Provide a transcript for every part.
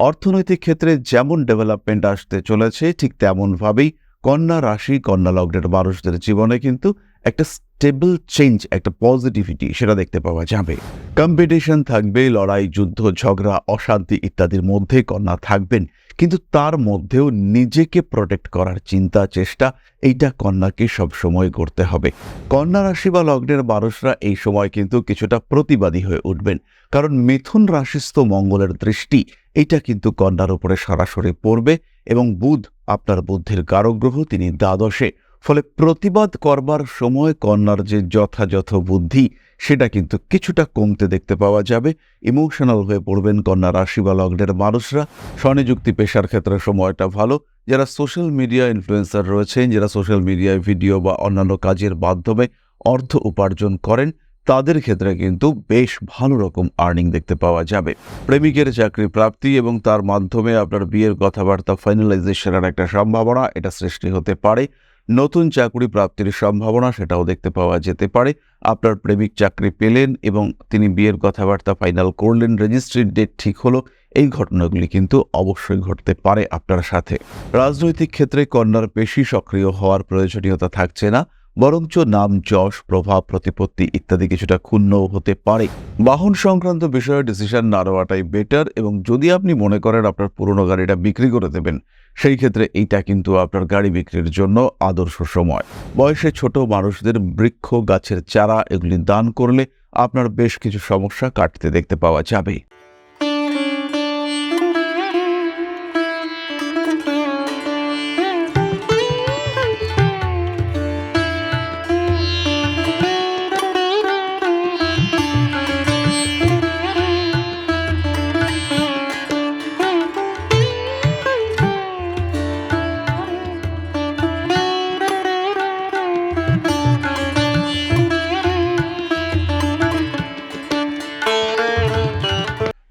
অর্থনৈতিক ক্ষেত্রে যেমন ডেভেলপমেন্ট আসতে চলেছে, ঠিক তেমনভাবেই কন্যা রাশি, কন্যা লগ্নের মানুষদের জীবনে কিন্তু একটা স্টেবল চেঞ্জ একটা পজিটিভিটি সেটা দেখতে পাওয়া যাবে। কম্পিটিশন থাকবে, লড়াই, যুদ্ধ, ঝগড়া, অশান্তি ইত্যাদির মধ্যে কন্যা থাকবেন। কিন্তু তার মধ্যেও নিজেকে প্রোটেক্ট করার চিন্তা, চেষ্টা, এইটা কন্যাকে সবসময় করতে হবে। কন্যা রাশি বা লগ্নের মানুষরা এই সময় কিন্তু কিছুটা প্রতিবাদী হয়ে উঠবেন। কারণ মিথুন রাশিস্থ মঙ্গলের দৃষ্টি এইটা কিন্তু কন্যার উপরে সরাসরি পড়বে এবং বুধ আপনার বুদ্ধির কারগ্রহ তিনি দ্বাদশে। ফলে প্রতিবাদ করবার সময় কন্যার যে যথাযথ বুদ্ধি, সেটা কিন্তু কিছুটা কমতে দেখতে পাওয়া যাবে। ইমোশনাল হয়ে পড়বেন কন্যা রাশি বা লগ্নের মানুষরা। স্বনিযুক্তি পেশার ক্ষেত্রে সময়টা ভালো। যারা সোশ্যাল মিডিয়া ইনফ্লুয়েন্সার রয়েছেন, যারা সোশ্যাল মিডিয়ায় ভিডিও বা অন্যান্য কাজের মাধ্যমে অর্থ উপার্জন করেন তাদের ক্ষেত্রে কিন্তু বেশ ভালো রকম আর্নিং দেখতে পাওয়া যাবে। প্রেমিকের চাকরি প্রাপ্তি এবং তার মাধ্যমে আপনার বিয়ের কথাবার্তা ফাইনালাইজেশনের একটা সম্ভাবনা, এটা সৃষ্টি হতে পারে। নতুন চাকরি প্রাপ্তির সম্ভাবনা সেটাও দেখতে পাওয়া যেতে পারে। আপনার প্রেমিক চাকরি পেলেন এবং তিনি বিয়ের কথাবার্তা ফাইনাল করলেন রেজিস্ট্রির ডেট ঠিক হলো, এই ঘটনাগুলি কিন্তু অবশ্যই ঘটতে পারে আপনার সাথে। রাজনৈতিক ক্ষেত্রে কন্যার বেশি সক্রিয় হওয়ার প্রয়োজনীয়তা থাকছে না। বরঞ্চ নাম, যশ, প্রভাব, প্রতিপত্তি ইত্যাদি কিছুটা ক্ষুণ্ণ হতে পারে। বাহন সংক্রান্ত বিষয়ে ডিসিশন না নেওয়াটাই বেটার এবং যদি আপনি মনে করেন আপনার পুরনো গাড়িটা বিক্রি করে দেবেন, সেই ক্ষেত্রে এইটা কিন্তু আপনার গাড়ি বিক্রির জন্য আদর্শ সময়। বয়সে ছোট মানুষদের বৃক্ষ, গাছের চারা এগুলি দান করলে আপনার বেশ কিছু সমস্যা কাটতে দেখতে পাওয়া যাবে।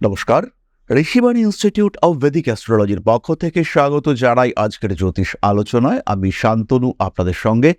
নমস্কার, ঋষিবাণী ইনস্টিটিউট অব বেদিক অ্যাস্ট্রোলজির পক্ষ থেকে স্বাগত জানাই আজকের জ্যোতিষ আলোচনায়। আমি শান্তনু, আপনাদের সঙ্গে।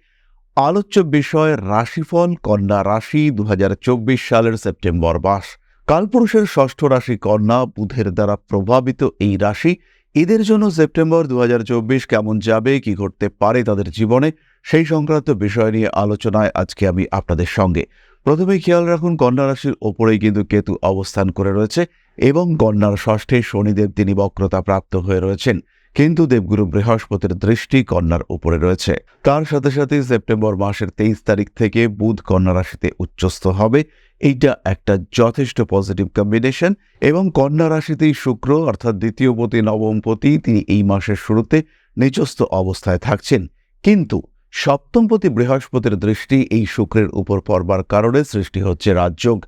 আলোচ্য বিষয়, রাশিফল, কন্যা রাশি, দুহাজার চব্বিশ সালের সেপ্টেম্বর মাস। কালপুরুষের ষষ্ঠ রাশি কন্যা, বুধের দ্বারা প্রভাবিত এই রাশি। এদের জন্য সেপ্টেম্বর দু হাজার চব্বিশ কেমন যাবে, কি ঘটতে পারে তাদের জীবনে, সেই সংক্রান্ত বিষয় নিয়ে আলোচনায় আজকে আমি আপনাদের সঙ্গে। প্রথমে খেয়াল রাখুন, কন্যা রাশির ওপরেই কিন্তু কেতু অবস্থান করে রয়েছে এবং কন্যার ষষ্ঠে শনিদেব তিনি বক্রতা প্রাপ্ত হয়ে রয়েছেন। কিন্তু দেবগুরু বৃহস্পতির দৃষ্টি কন্যার উপরে রয়েছে। তার সাথে সাথে সেপ্টেম্বর মাসের তেইশ তারিখ থেকে বুধ কন্যা রাশিতে উচ্চস্থ হবে। এইটা একটা যথেষ্ট পজিটিভ কম্বিনেশন এবং কন্যা রাশিতেই শুক্র অর্থাৎ দ্বিতীয় পতি নবম পতি তিনি এই মাসের শুরুতে নিচস্থ অবস্থায় থাকছেন। কিন্তু সপ্তমপতি বৃহস্পতির দৃষ্টি এই শুক্রের উপর পড়বার কারণে সৃষ্টি হচ্ছে রাজযোগ।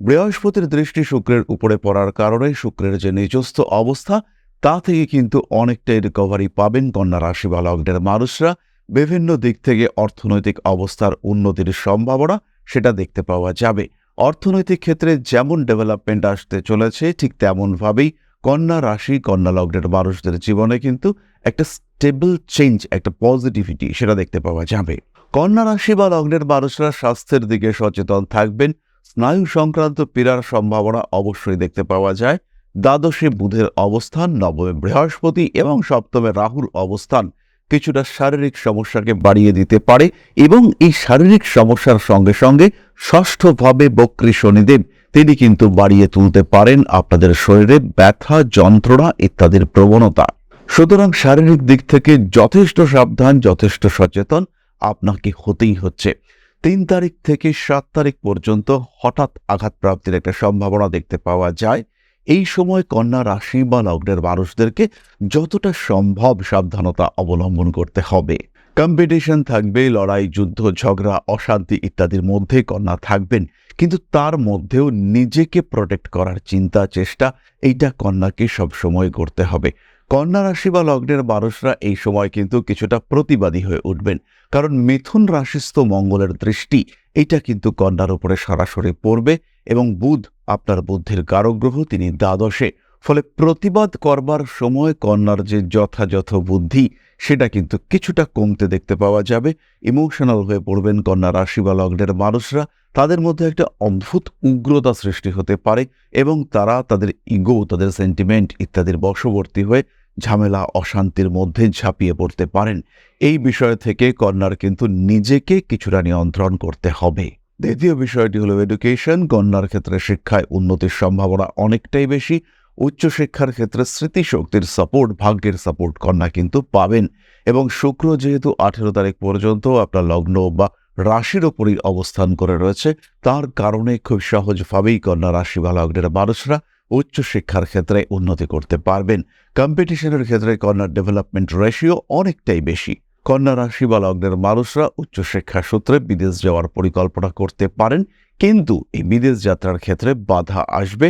বৃহস্পতির দৃষ্টি শুক্রের উপরে পড়ার কারণে শুক্রের যে নিজস্ব অবস্থা, তা থেকে কিন্তু অনেকটাই রিকভারি পাবেন কন্যা রাশি বা লগ্নের মানুষরা বিভিন্ন দিক থেকে অর্থনৈতিক অবস্থার উন্নতির সম্ভাবনা সেটা দেখতে পাওয়া যাবে। অর্থনৈতিক ক্ষেত্রে যেমন ডেভেলপমেন্ট আসতে চলেছে, ঠিক তেমনভাবেই কন্যা রাশি, কন্যা লগ্নের মানুষদের জীবনে কিন্তু একটা স্টেবল চেঞ্জ একটা পজিটিভিটি সেটা দেখতে পাওয়া যাবে। কন্যা রাশি বা লগ্নের মানুষরা স্বাস্থ্যের দিকে সচেতন থাকবেন। স্নায়ু সংক্রান্ত পীড়ার সম্ভাবনা অবশ্যই দেখতে পাওয়া যায়। দ্বাদশে বুধের অবস্থান, নবমে বৃহস্পতি এবং সপ্তমে রাহুর অবস্থান কিছুটা শারীরিক সমস্যাকে বাড়িয়ে দিতে পারে এবং এই শারীরিক সমস্যার সঙ্গে সঙ্গে ষষ্ঠভাবে বক্রী শনিদেব তিনি কিন্তু বাড়িয়ে তুলতে পারেন আপনাদের শরীরে ব্যথা, যন্ত্রণা ইত্যাদির প্রবণতা। সুতরাং শারীরিক দিক থেকে যথেষ্ট সাবধান, যথেষ্ট সচেতন আপনাকে হতেই হচ্ছে। তিন তারিখ থেকে সাত তারিখ পর্যন্ত হঠাৎ আঘাত প্রাপ্তির একটা সম্ভাবনা দেখতে পাওয়া যায়। এই সময় কন্যা রাশি বা লগ্নের মানুষদেরকে যতটা সম্ভব সাবধানতা অবলম্বন করতে হবে। কম্পিটিশন থাকবে, লড়াই, যুদ্ধ, ঝগড়া, অশান্তি ইত্যাদির মধ্যে কন্যা থাকবেন। কিন্তু তার মধ্যেও নিজেকে প্রোটেক্ট করার চিন্তা, চেষ্টা, এইটা কন্যাকে সবসময় করতে হবে। কন্যা রাশি বা লগ্নের মানুষরা এই সময় কিন্তু কিছুটা প্রতিবাদী হয়ে উঠবেন। কারণ মিথুন রাশিস্থ মঙ্গলের দৃষ্টি এটা কিন্তু কন্যার উপরে সরাসরি পড়বে এবং বুধ আপনার বুদ্ধির কারগ্রহ তিনি দ্বাদশে। ফলে প্রতিবাদ করবার সময় কন্যার যে যথাযথ বুদ্ধি, সেটা কিন্তু কিছুটা কমতে দেখতে পাওয়া যাবে। ইমোশনাল হয়ে পড়বেন কন্যা রাশি বা লগ্নের মানুষরা। তাদের মধ্যে একটা অদ্ভুত উগ্রতা সৃষ্টি হতে পারে এবং তারা তাদের ইগো, তাদের সেন্টিমেন্ট ইত্যাদির বশবর্তী হয়ে ঝামেলা, অশান্তির মধ্যে ঝাঁপিয়ে পড়তে পারেন। এই বিষয় থেকে কন্যার কিন্তু নিজেকে কিছুটা নিয়ন্ত্রণ করতে হবে। দ্বিতীয় বিষয়টি হলো এডুকেশন কন্যার ক্ষেত্রে শিক্ষায় উন্নতির সম্ভাবনা অনেকটাই বেশি। উচ্চশিক্ষার ক্ষেত্রে স্মৃতিশক্তির সাপোর্ট ভাগ্যের সাপোর্ট কন্যা কিন্তু পাবেন। এবং শুক্র যেহেতু আঠেরো তারিখ পর্যন্ত আপনার লগ্ন বা রাশির ওপরই অবস্থান করে রয়েছে, তার কারণে খুব সহজভাবেই কন্যা রাশি বা লগ্নের মানুষরা উচ্চশিক্ষার ক্ষেত্রে উন্নতি করতে পারবেন। কম্পিটিশনের ক্ষেত্রে কন্যার ডেভেলপমেন্ট রেশিও অনেকটাই বেশি। কন্যা রাশি বা লগ্নের মানুষরা উচ্চশিক্ষা সূত্রে বিদেশ যাওয়ার পরিকল্পনা করতে পারেন, কিন্তু এই বিদেশ যাত্রার ক্ষেত্রে বাধা আসবে।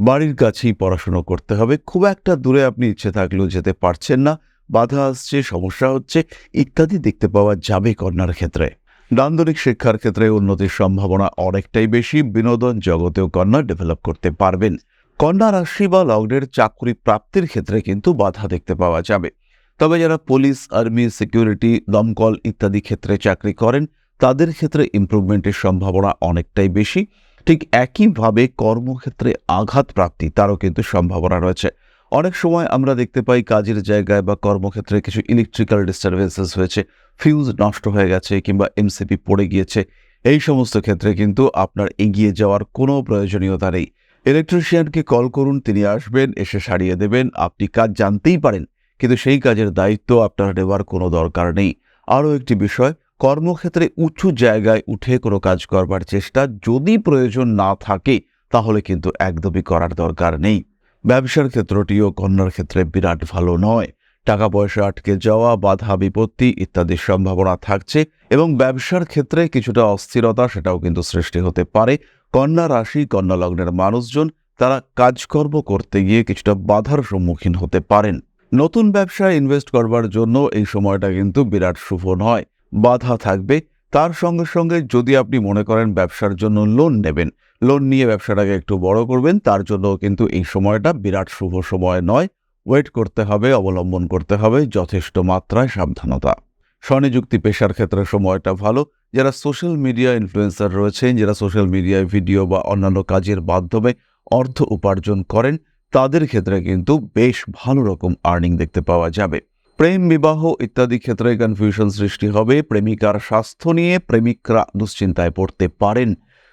বাড়ির কাছেই পড়াশুনো করতে হবে। খুব একটা দূরে আপনি ইচ্ছে থাকলেও যেতে পারছেন না। বাধা আসছে, সমস্যা হচ্ছে, ইত্যাদি দেখতে পাওয়া যাবে কন্যার ক্ষেত্রে। নান্দনিক শিক্ষার ক্ষেত্রে উন্নতির সম্ভাবনা অনেকটাই বেশি। বিনোদন জগতেও কন্যা ডেভেলপ করতে পারবেন। কন্যা রাশি বা লগ্নের চাকরি প্রাপ্তির ক্ষেত্রে কিন্তু বাধা দেখতে পাওয়া যাবে। তবে যারা পুলিশ, আর্মি, সিকিউরিটি, দমকল ইত্যাদি ক্ষেত্রে চাকরি করেন, তাদের ক্ষেত্রে ইমপ্রুভমেন্টের সম্ভাবনা অনেকটাই বেশি। ঠিক একইভাবে কর্মক্ষেত্রে আঘাত প্রাপ্তি তারও কিন্তু সম্ভাবনা রয়েছে। অনেক সময় আমরা দেখতে পাই কাজের জায়গায় বা কর্মক্ষেত্রে কিছু ইলেকট্রিক্যাল ডিস্টারবেন্সেস হয়েছে ফিউজ নষ্ট হয়ে গেছে কিংবা এমসিপি পড়ে গিয়েছে, এই সমস্ত ক্ষেত্রে কিন্তু আপনার এগিয়ে যাওয়ার কোনো প্রয়োজনীয়তা নেই। ইলেকট্রিশিয়ানকে কল করুন, তিনি আসবেন, এসে সারিয়ে দেবেন, আপনি কাজ জানতেই পারেন, কিন্তু সেই কাজের দায়িত্ব আপনার নেওয়ার কোনো দরকার নেই। আরও একটি বিষয় কর্মক্ষেত্রে উঁচু জায়গায় উঠে কোনো কাজ করবার চেষ্টা যদি প্রয়োজন না থাকে, তাহলে কিন্তু একদমই করার দরকার নেই। ব্যবসার ক্ষেত্রটিও কন্যার ক্ষেত্রে বিরাট ভালো নয়। টাকা পয়সা আটকে যাওয়া, বাধা বিপত্তি ইত্যাদির সম্ভাবনা থাকছে এবং ব্যবসার ক্ষেত্রে কিছুটা অস্থিরতা সেটাও কিন্তু সৃষ্টি হতে পারে। কন্যা রাশি, কন্যা লগ্নের মানুষজন, তারা কাজকর্ম করতে গিয়ে কিছুটা বাধার সম্মুখীন হতে পারেন। নতুন ব্যবসায় ইনভেস্ট করবার জন্য এই সময়টা কিন্তু বিরাট শুভ নয়। বাধা থাকবে। তার সঙ্গে সঙ্গে যদি আপনি মনে করেন ব্যবসার জন্য লোন নেবেন লোন নিয়ে ব্যবসাটাকে একটু বড় করবেন, তার জন্য কিন্তু এই সময়টা বিরাট শুভ সময় নয়। ওয়েট করতে হবে, অবলম্বন করতে হবে, যথেষ্ট মাত্রায় সাবধানতা। স্বনিযুক্তি পেশার ক্ষেত্রে সময়টা ভালো। যারা সোশ্যাল মিডিয়া ইনফ্লুয়েন্সার রয়েছেন, যারা সোশ্যাল মিডিয়ায় ভিডিও বা অন্যান্য কাজের মাধ্যমে অর্থ উপার্জন করেন, তাদের ক্ষেত্রে কিন্তু বেশ ভালো রকম আর্নিং দেখতে পাওয়া যাবে। প্রেম, বিবাহ ইত্যাদি ক্ষেত্রে কনফিউশন সৃষ্টি হবে। প্রেমিকার স্বাস্থ্য নিয়ে প্রেমিকরা দুশ্চিন্তায় পড়তে পারেন।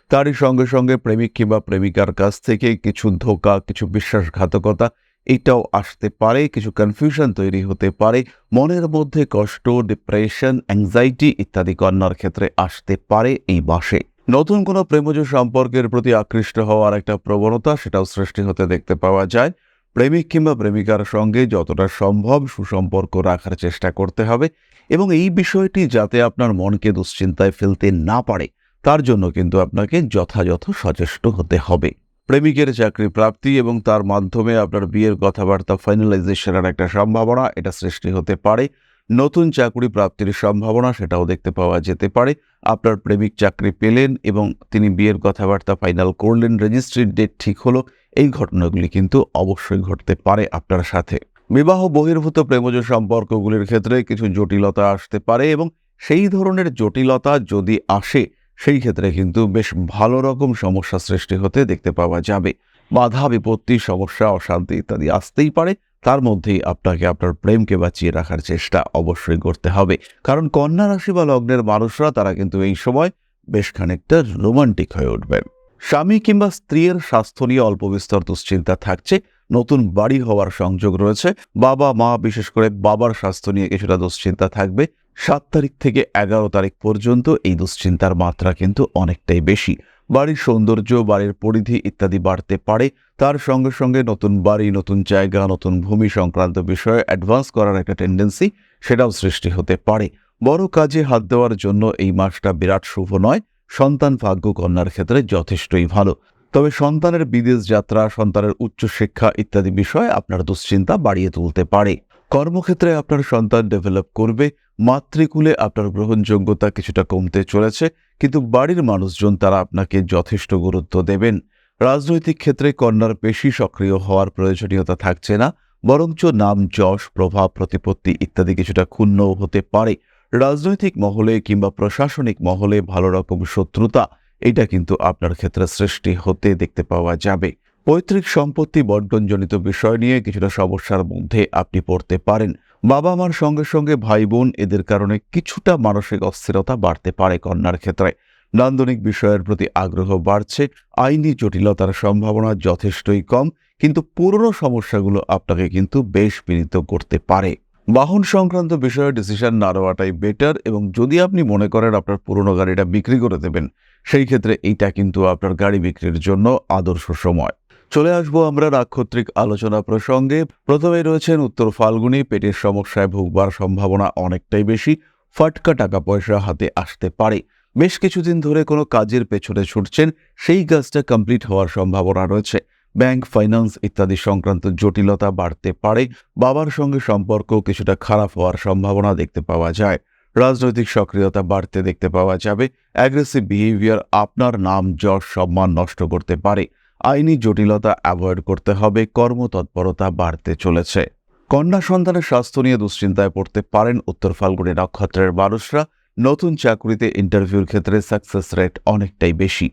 তারই সঙ্গে সঙ্গে প্রেমিক কিংবা প্রেমিকার কাছ থেকে কিছু ধোকা, কিছু বিশ্বাসঘাতকতা, এটাও আসতে পারে। কিছু কনফিউশন তৈরি হতে পারে। মনের মধ্যে কষ্ট ডিপ্রেশন অ্যাংজাইটি ইত্যাদি কন্যার ক্ষেত্রে আসতে পারে এই মাসে নতুন কোনো প্রেমজ সম্পর্কের প্রতি আকৃষ্ট হওয়ার একটা প্রবণতা সেটাও সৃষ্টি হতে দেখতে পাওয়া যায়। প্রেমিক কিংবা প্রেমিকার সঙ্গে যতটা সম্ভব সুসম্পর্ক রাখার চেষ্টা করতে হবে এবং এই বিষয়টি যাতে আপনার মনকে দুশ্চিন্তায় ফেলতে না পারে, তার জন্য কিন্তু আপনাকে যথাযথ সচেষ্ট হতে হবে। প্রেমিকের চাকরি প্রাপ্তি এবং তার মাধ্যমে আপনার বিয়ের কথাবার্তা ফাইনালাইজেশনের একটা সম্ভাবনা, এটা সৃষ্টি হতে পারে। নতুন চাকরি প্রাপ্তির সম্ভাবনা, সেটাও দেখতে পাওয়া যেতে পারে। আপনার প্রেমিক চাকরি পেলেন এবং তিনি বিয়ের কথাবার্তা ফাইনাল করলেন রেজিস্ট্রির ডেট ঠিক হলো এই ঘটনাগুলি কিন্তু অবশ্যই ঘটতে পারে আপনার সাথে। বিবাহ, বহির্ভূত প্রেমজ সম্পর্কগুলির ক্ষেত্রে কিছু জটিলতা আসতে পারে এবং সেই ধরনের জটিলতা যদি আসে, সেই ক্ষেত্রে কিন্তু বেশ ভালো রকম সমস্যা সৃষ্টি হতে দেখতে পাওয়া যাবে। বাধা, বিপত্তি, সমস্যা, অশান্তি ইত্যাদি আসতেই পারে। তার মধ্যেই আপনাকে আপনার প্রেমকে বাঁচিয়ে রাখার চেষ্টা অবশ্যই করতে হবে। কারণ কন্যা রাশি বা লগ্নের মানুষরা, তারা কিন্তু এই সময় বেশ খানিকটা রোমান্টিক হয়ে উঠবেন। স্বামী কিংবা স্ত্রীর স্বাস্থ্য নিয়ে অল্প বিস্তর দুশ্চিন্তা থাকছে, নতুন বাড়ি হওয়ার সংযোগ রয়েছে, বাবা, মা, বিশেষ করে বাবার স্বাস্থ্য নিয়ে কিছুটা দুশ্চিন্তা থাকবে, সাত তারিখ থেকে এগারো তারিখ পর্যন্ত এই দুশ্চিন্তার মাত্রা কিন্তু অনেকটাই বেশি। বাড়ির সৌন্দর্য, বাড়ির পরিধি ইত্যাদি বাড়তে পারে, তার সঙ্গে সঙ্গে নতুন বাড়ি, নতুন জায়গা, নতুন ভূমি সংক্রান্ত বিষয়ে অ্যাডভান্স করার একটা টেন্ডেন্সি সেটাও সৃষ্টি হতে পারে। বড় কাজে হাত দেওয়ার জন্য এই মাসটা বিরাট শুভ নয় সন্তান ভাগ্য কন্যার ক্ষেত্রে যথেষ্টই ভালো। তবে সন্তানের বিদেশ যাত্রা, সন্তানের উচ্চশিক্ষা ইত্যাদি বিষয়ে আপনার দুশ্চিন্তা বাড়িয়ে তুলতে পারে। কর্মক্ষেত্রে আপনার সন্তান ডেভেলপ করবে, মাতৃকুলে আপনার গ্রহণযোগ্যতা কিছুটা কমতে চলেছে, কিন্তু বাড়ির মানুষজন তারা আপনাকে যথেষ্ট গুরুত্ব দেবেন। রাজনৈতিক ক্ষেত্রে কন্যার বেশি সক্রিয় হওয়ার প্রয়োজনীয়তা থাকছে না, বরঞ্চ নাম যশ, প্রভাব, প্রতিপত্তি ইত্যাদি কিছুটা ক্ষুণ্ণ হতে পারে। রাজনৈতিক মহলে কিংবা প্রশাসনিক মহলে ভালো রকম শত্রুতা এটা কিন্তু আপনার ক্ষেত্রে সৃষ্টি হতে দেখতে পাওয়া যাবে। পৈতৃক সম্পত্তি বন্টনজনিত বিষয় নিয়ে কিছুটা সমস্যার মধ্যে আপনি পড়তে পারেন। বাবা মার সঙ্গে সঙ্গে ভাই বোন এদের কারণে কিছুটা মানসিক অস্থিরতা বাড়তে পারে কন্যার ক্ষেত্রে। নান্দনিক বিষয়ের প্রতি আগ্রহ বাড়ছে, আইনি জটিলতার সম্ভাবনা যথেষ্টই কম, কিন্তু পুরনো সমস্যাগুলো আপনাকে কিন্তু বেশ পীড়িত করতে পারে। বাহন সংক্রান্ত বিষয়ে ডিসিশন না নেওয়াটাই বেটার এবং যদি আপনি মনে করেন আপনার পুরনো গাড়িটা বিক্রি করে দেবেন, সেই ক্ষেত্রে এইটা কিন্তু আপনার গাড়ি বিক্রির জন্য আদর্শ সময়। চলে আসব আমরা নাক্ষত্রিক আলোচনা প্রসঙ্গে। প্রথমেই রয়েছেন উত্তর ফাল্গুনি, পেটের সমস্যায় ভুগবার সম্ভাবনা অনেকটাই বেশি, ফাটকা টাকা পয়সা হাতে আসতে পারে। বেশ কিছুদিন ধরে কোনো কাজের পেছনে ছুটছেন, সেই কাজটা কমপ্লিট হওয়ার সম্ভাবনা রয়েছে। ব্যাংক, ফাইন্যান্স ইত্যাদি সংক্রান্ত জটিলতা বাড়তে পারে। বাবার সঙ্গে সম্পর্ক কিছুটা খারাপ হওয়ার সম্ভাবনা দেখতে পাওয়া যায়। রাজনৈতিক সক্রিয়তা বাড়তে দেখতে পাওয়া যাবে। অ্যাগ্রেসিভ বিহেভিয়ার আপনার নাম, যশ, সম্মান নষ্ট করতে পারে। আইনি জটিলতা অ্যাভয়েড করতে হবে। কর্মতৎপরতা বাড়তে চলেছে। কন্যা সন্তানের স্বাস্থ্য নিয়ে দুশ্চিন্তায় পড়তে পারেন উত্তর ফাল্গুনি নক্ষত্রের মানুষরা। নতুন চাকরিতে ইন্টারভিউর ক্ষেত্রে সাকসেস রেট অনেকটাই বেশি।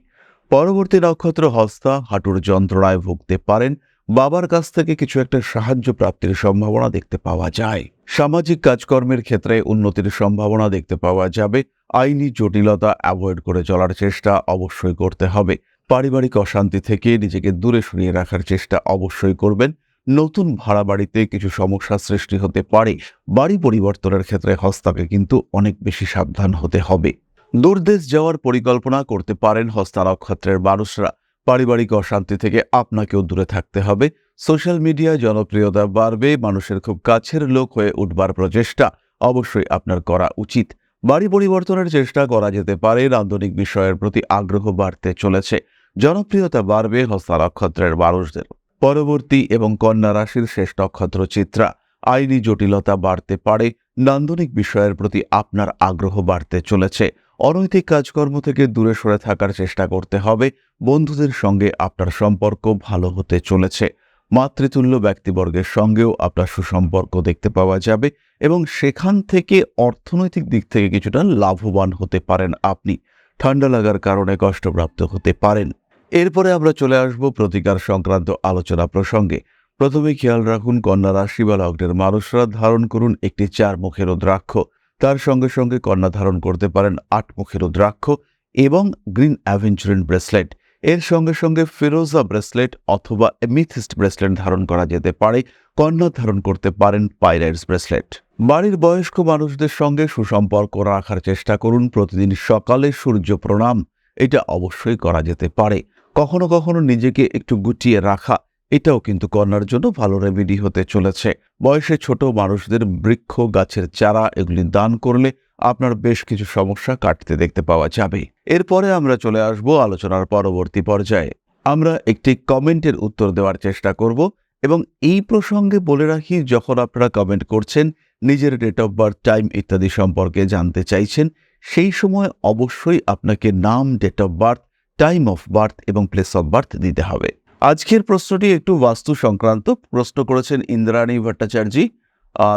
পরবর্তী নক্ষত্র হস্তা হাঁটুর যন্ত্রণায় ভুগতে পারেন। বাবার কাছ থেকে কিছু একটা সাহায্য প্রাপ্তির সম্ভাবনা দেখতে পাওয়া যায়। সামাজিক কাজকর্মের ক্ষেত্রে উন্নতির সম্ভাবনা দেখতে পাওয়া যাবে। আইনি জটিলতা অ্যাভয়েড করে চলার চেষ্টা অবশ্যই করতে হবে। পারিবারিক অশান্তি থেকে নিজেকে দূরে সরিয়ে রাখার চেষ্টা অবশ্যই করবেন। নতুন ভাড়া বাড়িতে কিছু সমস্যা সৃষ্টি হতে পারে। বাড়ি পরিবর্তনের ক্ষেত্রে হস্তাকে কিন্তু অনেক বেশি সাবধান হতে হবে। দূরদেশ যাওয়ার পরিকল্পনা করতে পারেন হস্তা নক্ষত্রের মানুষরা। পারিবারিক অশান্তি থেকে আপনাকেও দূরে থাকতে হবে। সোশ্যাল মিডিয়ায় জনপ্রিয়তা বাড়বে, মানুষের খুব কাছের লোক হয়ে উঠবার প্রচেষ্টা অবশ্যই আপনার করা উচিত। বাড়ি পরিবর্তনের চেষ্টা করা যেতে পারে নান্দনিক বিষয়ের প্রতি আগ্রহ বাড়তে চলেছে। জনপ্রিয়তা বাড়বে হস্তা নক্ষত্রের মানুষদের। পরবর্তী এবং কন্যা রাশির শেষ নক্ষত্র চিত্রা আইনি জটিলতা বাড়তে পারে, নান্দনিক বিষয়ের প্রতি আপনার আগ্রহ বাড়তে চলেছে। অনৈতিক কাজকর্ম থেকে দূরে সরে থাকার চেষ্টা করতে হবে। বন্ধুদের সঙ্গে আপনার সম্পর্ক ভালো হতে চলেছে। মাতৃতুল্য ব্যক্তিবর্গের সঙ্গেও আপনার সুসম্পর্ক দেখতে পাওয়া যাবে এবং সেখান থেকে অর্থনৈতিক দিক থেকে কিছুটা লাভবান হতে পারেন আপনি। ঠান্ডা লাগার কারণে কষ্টপ্রাপ্ত হতে পারেন। এরপরে আমরা চলে আসব প্রতিকার সংক্রান্ত আলোচনা প্রসঙ্গে। প্রথমে খেয়াল রাখুন, কন্যা রাশি বা লগ্নের মানুষরা ধারণ করুন একটি চার মুখের রুদ্রাক্ষ। তার সঙ্গে সঙ্গে কন্যা ধারণ করতে পারেন আট মুখের রুদ্রাক্ষ এবং গ্রিন অ্যাভেঞ্চুরিন ব্রেসলেট। এর সঙ্গে সঙ্গে ফিরোজা ব্রেসলেট অথবা এমিথিস্ট ব্রেসলেট ধারণ করা যেতে পারে। কন্যা ধারণ করতে পারেন পাইরাইটস ব্রেসলেট। বাড়ির বয়স্ক মানুষদের সঙ্গে সুসম্পর্ক রাখার চেষ্টা করুন। প্রতিদিন সকালে সূর্য প্রণাম। এটা অবশ্যই করা যেতে পারে। কখনো কখনো নিজেকে একটু গুটিয়ে রাখা এটাও কিন্তু কন্যার জন্য ভালো রেমেডি হতে চলেছে। বয়সে ছোট মানুষদের বৃক্ষ, গাছের চারা এগুলি দান করলে আপনার বেশ কিছু সমস্যা কাটতে দেখতে পাওয়া যাবে। এরপরে আমরা চলে আসব আলোচনার পরবর্তী পর্যায়ে। আমরা একটি কমেন্টের উত্তর দেওয়ার চেষ্টা করব এবং এই প্রসঙ্গে বলে রাখি, যখন আপনারা কমেন্ট করছেন, নিজের ডেট অফ বার্থ টাইম ইত্যাদি সম্পর্কে জানতে চাইছেন, সেই সময় অবশ্যই আপনাকে নাম date of birth time of birth এবং প্লেস অফ বার্থ দিতে হবে। আজকের প্রশ্নটি একটু বাস্তু সংক্রান্ত। প্রশ্ন করেছেন ইন্দ্রাণী ভট্টাচার্যী।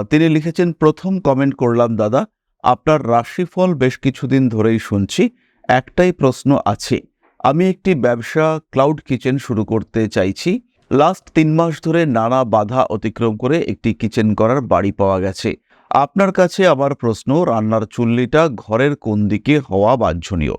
তিনি লিখেছেন, প্রথম কমেন্ট করলাম, দাদা, আপনার রাশিফল বেশ কিছুদিন ধরেই শুনছি। একটাই প্রশ্ন আছে, আমি একটি ব্যবসা ক্লাউড কিচেন শুরু করতে চাইছি। লাস্ট তিন মাস ধরে নানা বাধা অতিক্রম করে একটি কিচেন করার বাড়ি পাওয়া গেছে। আপনার কাছে আমার প্রশ্ন, রান্নার চুল্লিটা ঘরের কোন দিকে হওয়া বাঞ্ছনীয়?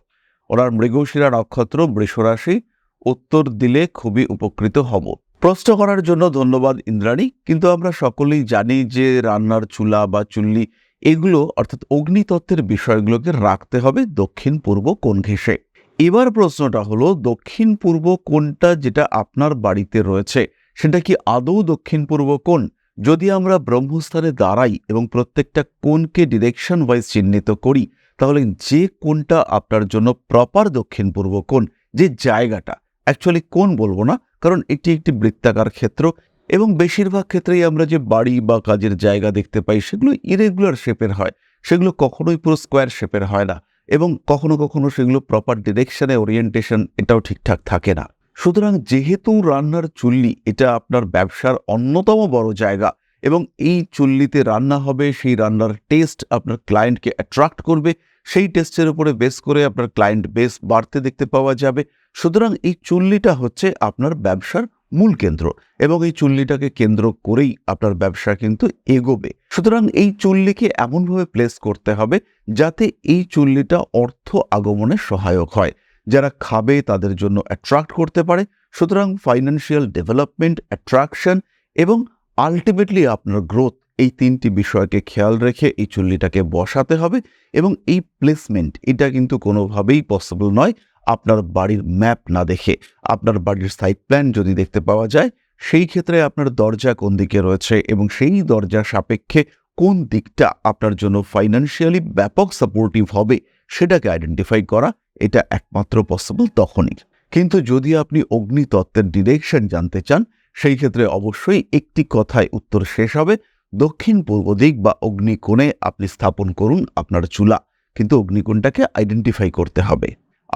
ওনার মৃগশিরা নক্ষত্র, বৃষরাশি উত্তর দিলে খুবই উপকৃত হব। প্রশ্ন করার জন্য ধন্যবাদ ইন্দ্রাণী। কিন্তু আমরা সকলেই জানি যে রান্নার চুলা বা চুল্লি এগুলো অর্থাৎ অগ্নিতত্ত্বের বিষয়গুলোকে রাখতে হবে দক্ষিণ পূর্ব কোণ ঘেঁষে। এবার প্রশ্নটা হলো, দক্ষিণ পূর্ব কোনটা যেটা আপনার বাড়িতে রয়েছে, সেটা কি আদৌ দক্ষিণ পূর্ব কোণ? যদি আমরা ব্রহ্মস্থানে দাঁড়াই এবং প্রত্যেকটা কোণকে ডিরেকশন ওয়াইজ চিহ্নিত করি, তাহলে যে কোনটা আপনার জন্য প্রপার দক্ষিণ পূর্ব কোণ, যে জায়গাটা অ্যাকচুয়ালি কোন বলব না? কারণ এটি একটি বৃত্তাকার ক্ষেত্র এবং বেশিরভাগ ক্ষেত্রেই আমরা যে বাড়ি বা কাজের জায়গা দেখতে পাই, সেগুলো ইরেগুলার শেপের হয়। সেগুলো কখনোই পুরো স্কোয়ার শেপের হয় না এবং কখনো কখনো সেগুলো প্রপার ডিরেকশনে ওরিয়েন্টেশন এটাও ঠিকঠাক থাকে না। সুতরাং যেহেতু রান্নার চুল্লি এটা আপনার ব্যবসার অন্যতম বড় জায়গা এবং এই চুল্লিতে রান্না হবে, সেই রান্নার টেস্ট আপনার ক্লায়েন্টকে অ্যাট্রাক্ট করবে, সেই টেস্টের উপরে বেস করে আপনার ক্লায়েন্ট বেস বাড়তে দেখতে পাওয়া যাবে। সুতরাং এই চুল্লিটা হচ্ছে আপনার ব্যবসার মূল কেন্দ্র এবং এই চুল্লিটাকে কেন্দ্র করেই আপনার ব্যবসা কিন্তু এগোবে। সুতরাং এই চুল্লিকে এমনভাবে প্লেস করতে হবে যাতে এই চুল্লিটা অর্থ আগমনে সহায়ক হয়। যারা খাবে তাদের জন্য অ্যাট্রাক্ট করতে পারে। সুতরাং ফাইন্যান্সিয়াল ডেভেলপমেন্ট অ্যাট্রাকশন এবং আলটিমেটলি আপনার গ্রোথ এই তিনটি বিষয়কে খেয়াল রেখে এই চুল্লিটাকে বসাতে হবে এবং এই প্লেসমেন্ট এটা কিন্তু কোনোভাবেই পসিবল নয়। আপনার বাড়ির ম্যাপ না দেখে আপনার বাড়ির সাইট প্ল্যান যদি দেখতে পাওয়া যায়, সেই ক্ষেত্রে আপনার দরজা কোন দিকে রয়েছে এবং সেই দরজা সাপেক্ষে কোন দিকটা আপনার জন্য ফাইন্যান্সিয়ালি ব্যাপক সাপোর্টিভ হবে, সেটাকে আইডেন্টিফাই করা, এটা একমাত্র পসিবল তখনই। কিন্তু যদি আপনি অগ্নিতত্ত্বের ডিরেকশন জানতে চান, সেই ক্ষেত্রে অবশ্যই একটি কথায় উত্তর শেষ হবে, দক্ষিণ পূর্ব দিক বা অগ্নিকোণে আপনি স্থাপন করুন আপনার চুলা, কিন্তু অগ্নিকোণটাকে আইডেন্টিফাই করতে হবে।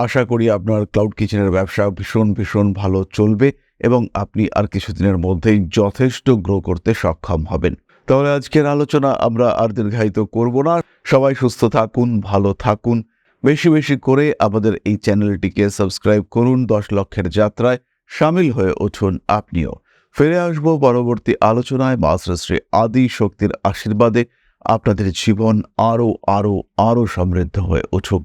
আশা করি আপনার ক্লাউড কিচেনের ব্যবসা ভীষণ ভীষণ ভালো চলবে এবং আপনি আর কিছুদিনের মধ্যেই যথেষ্ট গ্রো করতে সক্ষম হবেন। তাহলে আজকের আলোচনা আমরা আর দীর্ঘায়িত করব না। সবাই সুস্থ থাকুন, ভালো থাকুন। বেশি বেশি করে আমাদের এই চ্যানেলটিকে সাবস্ক্রাইব করুন। দশ লক্ষের যাত্রায় সামিল হয়ে উঠুন আপনিও। ফিরে আসব পরবর্তী আলোচনায়। মা শ্রী আদি শক্তির আশীর্বাদে আপনাদের জীবন আরও আরও আরও সমৃদ্ধ হয়ে উঠুক।